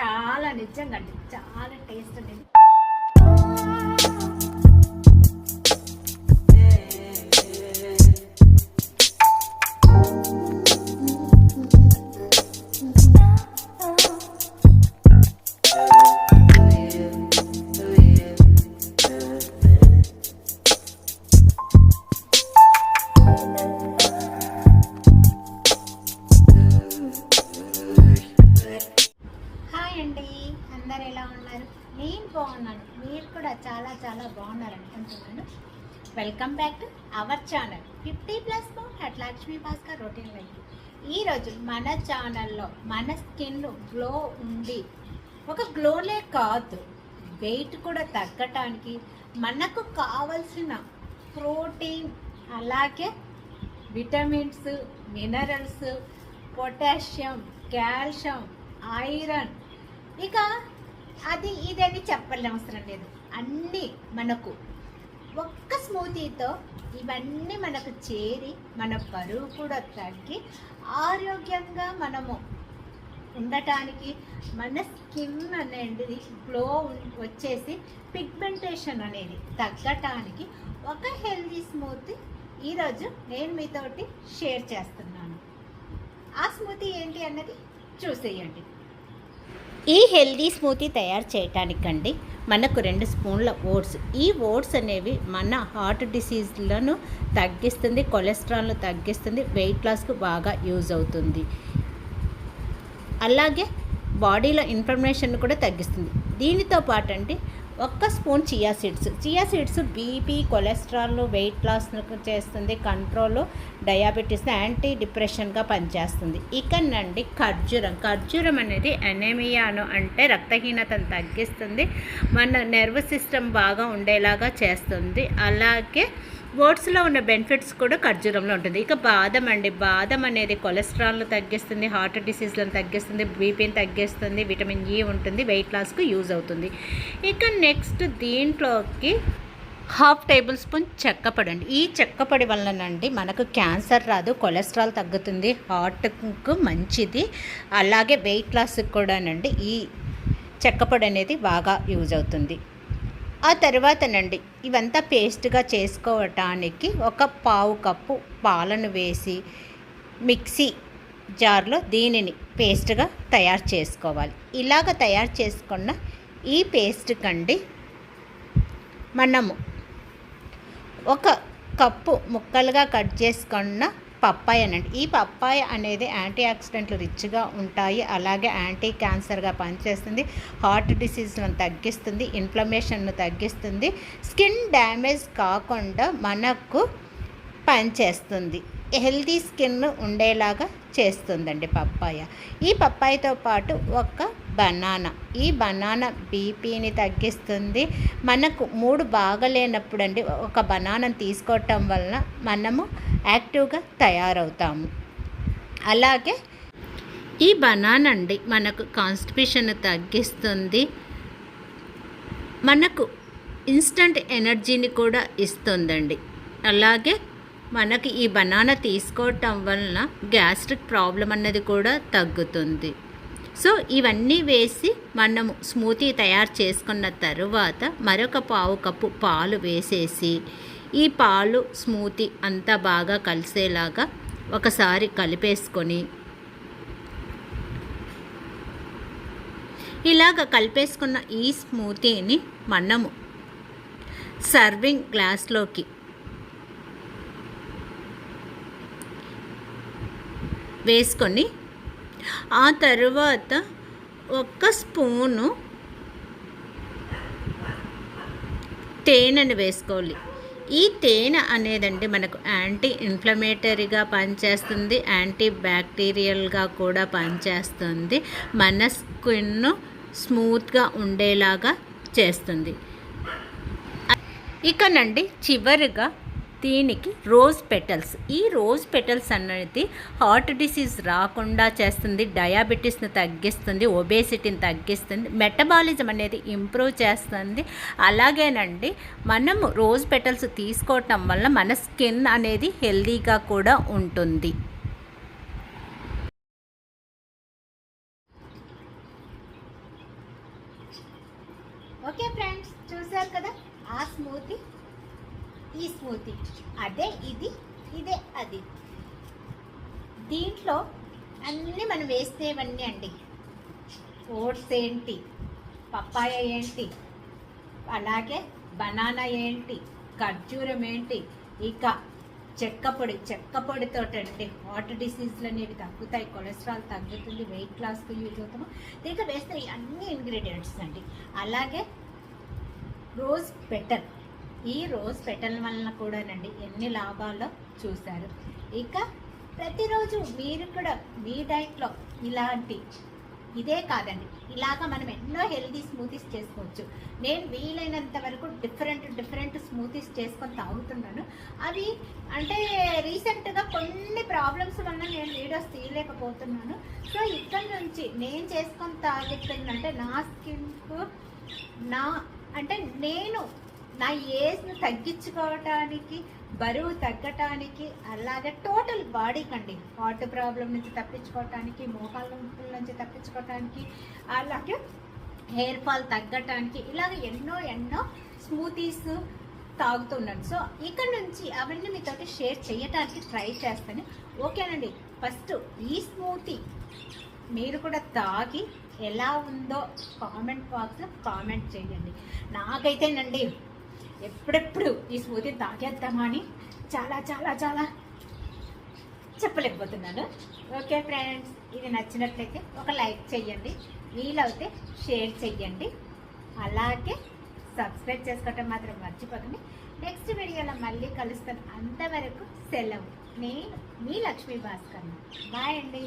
చాలా నిజంగా అండి చాలా టేస్ట్ అనేది చాలా బాగున్నారు అనుకుంటున్నాను welcome back to our channel fifty plus at Lakshmi Bhaskar routine life ఈరోజు మన ఛానల్లో మన స్కిన్ గ్లో ఉండి ఒక గ్లోలే కాదు వెయిట్ కూడా తగ్గటానికి మనకు కావలసిన ప్రోటీన్ అలాగే vitamins minerals potassium calcium iron ఇక అది ఇదని చెప్పనవసరం లేదు. అన్నీ మనకు. ఒక్క స్మూతీతో ఇవన్నీ మనకు చేరి మన బరువు కూడా తగ్గి ఆరోగ్యంగా మనము ఉండటానికి మన స్కిన్ అనేది గ్లో వచ్చేసి పిగ్మెంటేషన్ అనేది తగ్గటానికి ఒక హెల్దీ స్మూతీ ఈరోజు నేను మీతోటి షేర్ చేస్తున్నాను. ఆ స్మూతీ ఏంటి అన్నది చూసేయండి. ఈ హెల్దీ స్మూతీ తయారు చేయటానికండి మనకు రెండు స్పూన్ల ఓట్స్. ఈ ఓట్స్ అనేవి మన హార్ట్ డిసీజ్లను తగ్గిస్తుంది కొలెస్ట్రాల్ను తగ్గిస్తుంది వెయిట్ లాస్కు బాగా యూజ్ అవుతుంది. అలాగే బాడీలో ఇన్ఫర్మేషన్ కూడా తగ్గిస్తుంది. దీనితో పాటు అంటే ఒక్క spoon chia seeds chia seeds BP cholesterol weight loss చేస్తుంది కంట్రోల్ డయాబెటీస్ యాంటీ డిప్రెషన్గా పనిచేస్తుంది. ఇక నుండి ఖర్జూరం. ఖర్జూరం అనేది ఎనేమియాను అంటే రక్తహీనతను తగ్గిస్తుంది. మన నర్వస్ సిస్టమ్ బాగా ఉండేలాగా చేస్తుంది. అలాగే ఓట్స్లో ఉన్న బెనిఫిట్స్ కూడా ఖర్జూరంలో ఉంటుంది. ఇక బాదం అండి. బాదం అనేది కొలెస్ట్రాల్ను తగ్గిస్తుంది హార్ట్ డిసీజ్లను తగ్గిస్తుంది బీపీని తగ్గిస్తుంది విటమిన్ ఈ e ఉంటుంది వెయిట్ లాస్కు యూజ్ అవుతుంది. ఇక నెక్స్ట్ దీంట్లోకి హాఫ్ టేబుల్ స్పూన్ చెక్కపొడి అండి. ఈ చెక్కపొడి వలనండి మనకు క్యాన్సర్ రాదు కొలెస్ట్రాల్ తగ్గుతుంది హార్ట్కు మంచిది. అలాగే వెయిట్ లాస్కి కూడానండి ఈ చెక్కపొడి అనేది బాగా యూజ్ అవుతుంది. ఆ తర్వాతనండి ఇవంతా పేస్ట్గా చేసుకోవటానికి ఒక పావు కప్పు పాలను వేసి మిక్సీ జార్లో దీనిని పేస్ట్గా తయారు చేసుకోవాలి. ఇలాగ తయారు చేసుకున్న ఈ పేస్ట్ కండి మనము ఒక కప్పు ముక్కలుగా కట్ చేసుకున్న పప్పాయ అనండి. ఈ పప్పాయ అనేది యాంటీ ఆక్సిడెంట్లు రిచ్గా ఉంటాయి. అలాగే యాంటీ క్యాన్సర్గా పనిచేస్తుంది. హార్ట్ డిసీజ్ను తగ్గిస్తుంది. ఇన్ఫ్లమేషన్ను తగ్గిస్తుంది. స్కిన్ డ్యామేజ్ కాకుండా మనకు పనిచేస్తుంది. హెల్తీ స్కిన్ ఉండేలాగా చేస్తుందండి పప్పాయ. ఈ పప్పాయతో పాటు ఒక బనానా. ఈ బనానా బీపీని తగ్గిస్తుంది. మనకు మూడు బాగలేనప్పుడు అండి ఒక బనానా తీసుకోవటం వలన మనము యాక్టివ్గా తయారవుతాము. అలాగే ఈ బనానా అండి మనకు కాన్స్టిపేషన్ తగ్గిస్తుంది. మనకు ఇన్స్టంట్ ఎనర్జీని కూడా ఇస్తుందండి. అలాగే మనకి ఈ బనానా తీసుకోవటం వలన గ్యాస్ట్రిక్ ప్రాబ్లం అన్నది కూడా తగ్గుతుంది. సో ఇవన్నీ వేసి మనము స్మూతీ తయారు చేసుకున్న తరువాత మరొక పావు కప్పు పాలు వేసేసి ఈ పాలు స్మూతీ అంతా బాగా కలిసేలాగా ఒకసారి కలిపేసుకొని ఇలాగ కలిపేసుకున్న ఈ స్మూతీని మనము సర్వింగ్ గ్లాస్లోకి వేసుకొని ఆ తర్వాత ఒక స్పూను తేనెను వేసుకోవాలి. ఈ తేనె అనేదండి మనకు యాంటీ ఇన్ఫ్లమేటరీగా పనిచేస్తుంది యాంటీ బ్యాక్టీరియల్గా కూడా పనిచేస్తుంది మన స్కిన్ స్మూత్గా ఉండేలాగా చేస్తుంది. ఇకనండి చివరిగా దీనికి రోజ్ పెటల్స్. ఈ రోజ్ పెటల్స్ అనేది హార్ట్ డిసీజ్ రాకుండా చేస్తుంది డయాబెటీస్ని తగ్గిస్తుంది ఒబేసిటీని తగ్గిస్తుంది మెటబాలిజం అనేది ఇంప్రూవ్ చేస్తుంది. అలాగేనండి మనము రోజ్ పెటల్స్ తీసుకోవటం వల్ల మన స్కిన్ అనేది హెల్దీగా కూడా ఉంటుంది. ఓకే ఫ్రెండ్స్ చూసారు కదా? ఆ స్మూతీ ఈ స్మూతీ. అదే ఇది ఇదే అది. దీంట్లో అన్నీ మనం వేస్తేవన్నీ అండి. ఓట్స్ ఏంటి? పప్పాయ ఏంటి? అలాగే బనానా ఏంటి? ఖర్జూరం ఏంటి? ఇక చెక్క పొడి చెక్క పొడితో అండి హార్ట్ డిసీజ్లు అనేవి తగ్గుతాయి కొలెస్ట్రాల్ తగ్గుతుంది వెయిట్ లాస్కి యూజ్ అవుతాము. దీంట్లో వేస్తే అన్ని ఇంగ్రీడియంట్స్ అండి. అలాగే రోజ్ బెటర్. ఈ రోజ్ పెటల్ వలన కూడానండి ఎన్ని లాభాలో చూశారు. ఇక ప్రతిరోజు మీరు కూడా మీ డైట్లో ఇలాంటి ఇదే కాదండి ఇలాగా మనం ఎన్నో హెల్దీ స్మూతీస్ చేసుకోవచ్చు. నేను వీలైనంత వరకు డిఫరెంట్ డిఫరెంట్ స్మూతీస్ చేసుకొని తాగుతున్నాను. అవి అంటే రీసెంట్గా కొన్ని ప్రాబ్లమ్స్ వల్ల నేను వీడియోస్ తీయలేకపోతున్నాను. సో ఇక్కడ నుంచి నేను చేసుకొని తాగుతుందంటే నా స్కిన్కు నా అంటే నేను నా ఏజ్ను తగ్గించుకోవటానికి బరువు తగ్గటానికి అలాగే టోటల్ బాడీకి అండి హార్ట్ ప్రాబ్లం నుంచి తప్పించుకోవటానికి మోకాళ్ళ నొప్పుల నుంచి తప్పించుకోవటానికి అలాగే హెయిర్ ఫాల్ తగ్గటానికి ఇలాగ ఎన్నో ఎన్నో స్మూతీస్ తాగుతున్నాను సో ఇక్కడ నుంచి అవన్నీ మీతో షేర్ చేయటానికి ట్రై చేస్తాను. ఓకేనండి. ఫస్ట్ ఈ స్మూతీ మీరు కూడా తాగి ఎలా ఉందో కామెంట్ బాక్స్లో కామెంట్ చేయండి. నాకైతేనండి ఎప్పుడెప్పుడు ఈ స్మూతీ తాగేద్దామా అని చాలా చాలా చాలా చెప్పలేకపోతున్నాను. ఓకే ఫ్రెండ్స్ ఇది నచ్చినట్లయితే ఒక లైక్ చేయండి వీలైతే షేర్ చెయ్యండి. అలాగే సబ్స్క్రైబ్ చేసుకోవటం మాత్రం మర్చిపోకండి. నెక్స్ట్ వీడియోలో మళ్ళీ కలుస్తాను. అంతవరకు సెలవు. నేను మీ లక్ష్మీ భాస్కర్. బాయ్ అండి.